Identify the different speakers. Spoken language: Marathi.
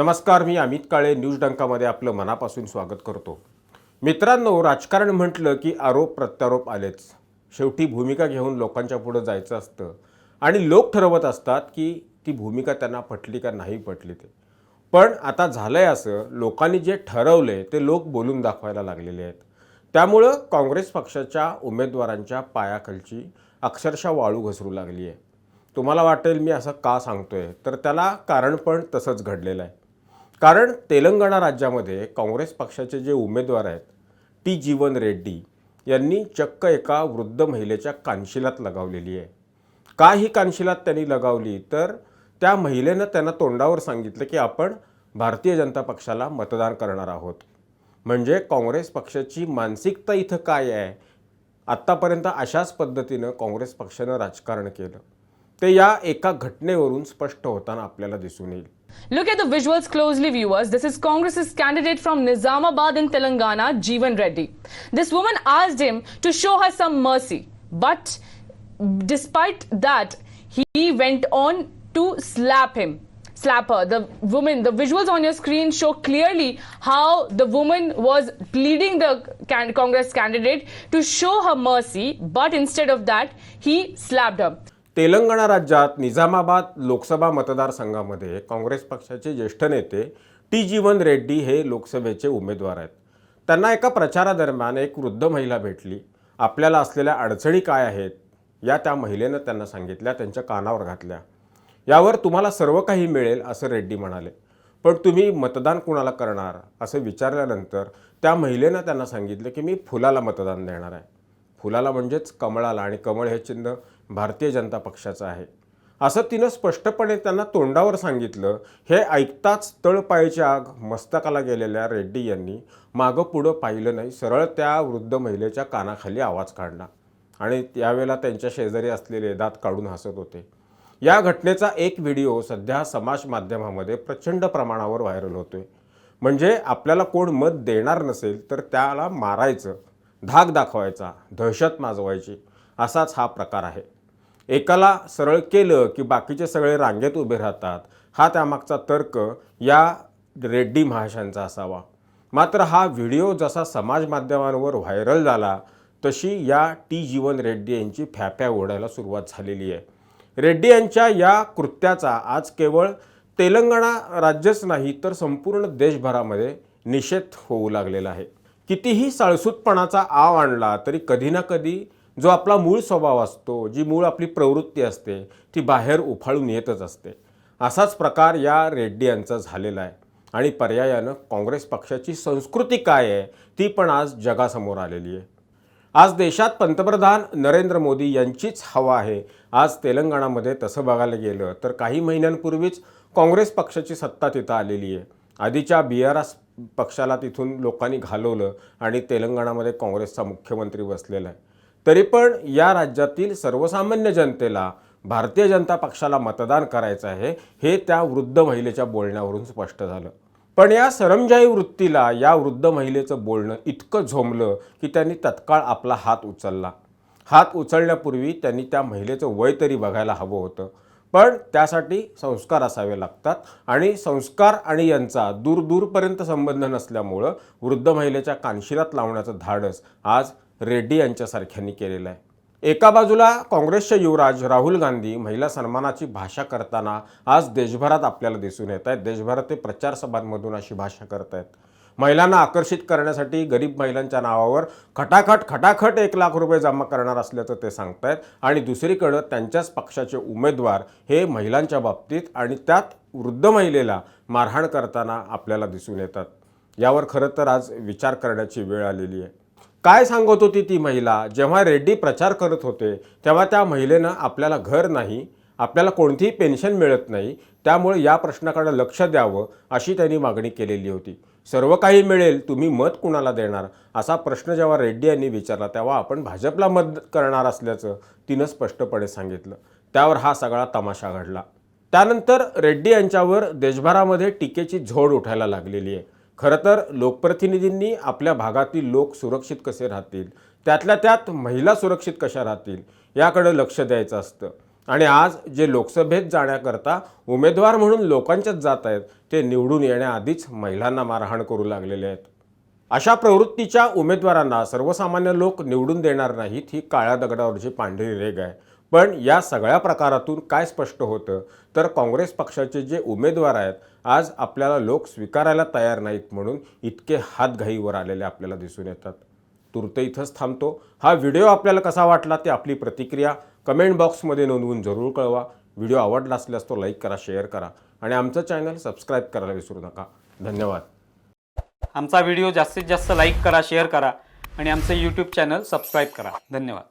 Speaker 1: नमस्कार मी अमित काळे न्यूज डंकामध्ये आपलं मनापासून स्वागत करतो. मित्रांनो राजकारण म्हटलं की आरोप प्रत्यारोप आलेच. शेवटी भूमिका घेऊन लोकांच्या पुढं जायचं असतं. आणि लोक ठरवत असतात की ती भूमिका त्यांना पटली का नाही पटली ते. पण आता झालं आहे असं लोकांनी जे ठरवले ते लोक बोलून दाखवायला लागलेले आहेत. त्यामुळं काँग्रेस पक्षाच्या उमेदवारांच्या पायाखालची अक्षरशः वाळू घसरू लागली आहे तुम्हाला वाटेल मी असं का सांगतोय तर त्याला कारण पण तसंच घडलेलं आहे. कारण तेलंगणा राज्यामध्ये काँग्रेस पक्षाचे जे उमेदवार आहेत टी जीवन रेड्डी यांनी चक्क एका वृद्ध महिलेच्या कानशिलात लगावलेली आहे. का ही कानशिलात त्यांनी लगावली? तर त्या महिलेनं त्यांना तोंडावर सांगितलं की आपण भारतीय जनता पक्षाला मतदान करणार आहोत. म्हणजे काँग्रेस पक्षाची मानसिकता इथं काय आहे? आत्तापर्यंत अशाच पद्धतीनं काँग्रेस पक्षानं राजकारण केलं. ते या एका घटनेवरून स्पष्ट होताना आपल्याला दिसून येईल.
Speaker 2: Look at the visuals closely, viewers. This is Congress's candidate from Nizamabad in Telangana, Jeevan Reddy. This woman asked him to show her some mercy, but despite that, he went on to slap him. Slap her. The woman, the visuals on your screen show clearly how the woman was pleading the can- Congress candidate to show her mercy, but instead of that, he slapped her.
Speaker 1: Telangana राज्यात निजामाबाद लोकसभा मतदारसंघामध्ये काँग्रेस पक्षाचे ज्येष्ठ नेते टी. जीवन रेड्डी हे लोकसभेचे उमेदवार आहेत. त्यांना एका प्रचारादरम्यान एक वृद्ध महिला भेटली. आपल्याला असलेल्या अडचणी काय आहेत या त्या महिलेनं त्यांना सांगितल्या त्यांच्या कानावर घातल्या. यावर तुम्हाला सर्व काही मिळेल असं रेड्डी म्हणाले. पण तुम्ही मतदान कुणाला करणार असं विचारल्यानंतर त्या महिलेनं त्यांना सांगितलं की मी फुलाला मतदान देणार आहे. फुलाला म्हणजेच कमळाला आणि कमळ हे चिन्ह भारतीय जनता पक्षाचं आहे. असं तिनं स्पष्टपणे त्यांना तोंडावर सांगितलं. हे ऐकताच तळपायची आग मस्तकाला गेलेल्या रेड्डी यांनी मागं पुढं पाहिलं नाही. सरळ त्या वृद्ध महिलेच्या कानाखाली आवाज काढला. आणि त्यावेळेला त्यांच्या शेजारी असलेले दात काढून हसत होते. या घटनेचा एक व्हिडिओ सध्या समाज माध्यमामध्ये प्रचंड प्रमाणावर व्हायरल होतोय. म्हणजे आपल्याला कोण मत देणार नसेल तर त्याला मारायचं धाक दाखवायचा दहशत माजवायची असाच हा प्रकार आहे. एकाला सरळ केलं की बाकीचे सगळे रांगेत उभे राहतात. हा त्यामागचा तर्क या रेड्डी महाशांचा असावा. मात्र हा व्हिडिओ जसा समाज माध्यमांवर व्हायरल झाला तशी या टी जीवन रेड्डी यांची फॅफ्या ओढायला सुरुवात झालेली आहे. रेड्डी यांच्या या कृत्याचा आज केवळ तेलंगणा राज्यच नाही तर संपूर्ण देशभरामध्ये निषेध होऊ लागलेला आहे. कितीही साळसूतपणाचा आव आणला तरी कधी ना कधी जो आपला मूळ स्वभाव असतो जी मूळ आपली प्रवृत्ती असते ती बाहेर उफाळून येतच असते. असाच प्रकार या रेड्डी यांचा झालेला आहे. आणि पर्यायानं काँग्रेस पक्षाची संस्कृती काय आहे ती पण आज जगासमोर आलेली आहे. आज देशात पंतप्रधान नरेंद्र मोदी यांचीच हवा आहे. आज तेलंगणामध्ये तसं बघायला गेलं तर काही महिन्यांपूर्वीच काँग्रेस पक्षाची सत्ता तिथं आलेली आहे. आधीच्या बी आर एस पक्षाला तिथून लोकांनी घालवलं आणि तेलंगणामध्ये काँग्रेसचा मुख्यमंत्री बसलेला आहे. तरी पण या राज्यातील सर्वसामान्य जनतेला भारतीय जनता पक्षाला मतदान करायचं आहे हे त्या वृद्ध महिलेच्या बोलण्यावरून स्पष्ट झालं. पण या सरमजाई वृत्तीला या वृद्ध महिलेचं बोलणं इतकं झोंबलं की त्यांनी तत्काळ आपला हात उचलला. हात उचलण्यापूर्वी त्यांनी त्या महिलेचं वय तरी बघायला हवं होतं. पण त्यासाठी संस्कार असावे लागतात आणि संस्कार आणि यांचा दूर दूरपर्यंत संबंध नसल्यामुळं वृद्ध महिलेच्या कानशिरात लावण्याचं धाडस आज रेड्डी यांच्यासारख्यांनी केलेलं आहे. एका बाजूला काँग्रेसचे युवराज राहुल गांधी महिला सन्मानाची भाषा करताना आज देशभरात आपल्याला दिसून येत आहेत. देशभरात ते प्रचार सभांमधून अशी भाषा करत आहेत. महिलांना आकर्षित करण्यासाठी गरीब महिलांच्या नावावर खटाखट खटाखट एक लाख रुपये जमा करणार असल्याचं ते सांगतायत. आणि दुसरीकडं त्यांच्याच पक्षाचे उमेदवार हे महिलांच्या बाबतीत आणि त्यात वृद्ध महिलेला मारहाण करताना आपल्याला दिसून येतात. यावर खरं तर आज विचार करण्याची वेळ आलेली आहे. काय सांगत होती ती महिला? जेव्हा रेड्डी प्रचार करत होते तेव्हा त्या महिलेनं आपल्याला घर नाही आपल्याला कोणतीही पेन्शन मिळत नाही त्यामुळे या प्रश्नाकडे लक्ष द्यावं अशी त्यांनी मागणी केलेली होती. सर्व काही मिळेल तुम्ही मत कुणाला देणार? असा प्रश्न जेव्हा रेड्डी यांनी विचारला तेव्हा आपण भाजपला मत करणार असल्याचं तिनं स्पष्टपणे सांगितलं. त्यावर हा सगळा तमाशा घडला. त्यानंतर रेड्डी यांच्यावर देशभरामध्ये टीकेची झोड उठायला लागलेली आहे. खरं तर लोकप्रतिनिधींनी आपल्या भागातील लोक सुरक्षित कसे राहतील? त्यातल्या त्यात महिला सुरक्षित कशा राहतील? याकडे लक्ष द्यायचं असतं. आणि आज जे लोकसभेत जाण्याकरता उमेदवार म्हणून लोकांच्याच जात आहेत ते निवडून येण्याआधीच महिलांना मारहाण करू लागलेले आहेत. अशा प्रवृत्तीच्या उमेदवारांना सर्वसामान्य लोक निवडून देणार नाहीत ही काळ्या दगडावरची पांढरी रेग आहे. पण या सगळ्या प्रकारातून काय स्पष्ट होतं? तर काँग्रेस पक्षाचे जे उमेदवार आहेत आज आपल्याला लोक स्वीकारायला तयार नाहीत म्हणून इतके हातघाईवर आलेले आपल्याला दिसून येतात. तुर्त इथंच थांबतो. हा व्हिडिओ आपल्याला कसा वाटला ते आपली प्रतिक्रिया कमेंट बॉक्समध्ये नोंदवून जरूर कळवा. व्हिडिओ आवडला असल्यास तो लाईक करा शेअर करा आणि आमचं चॅनल सबस्क्राईब करायला विसरू नका. धन्यवाद.
Speaker 3: आमचा व्हिडिओ जास्तीत जास्त लाईक करा शेअर करा आणि आमचं यूट्यूब चॅनल सबस्क्राईब करा. धन्यवाद.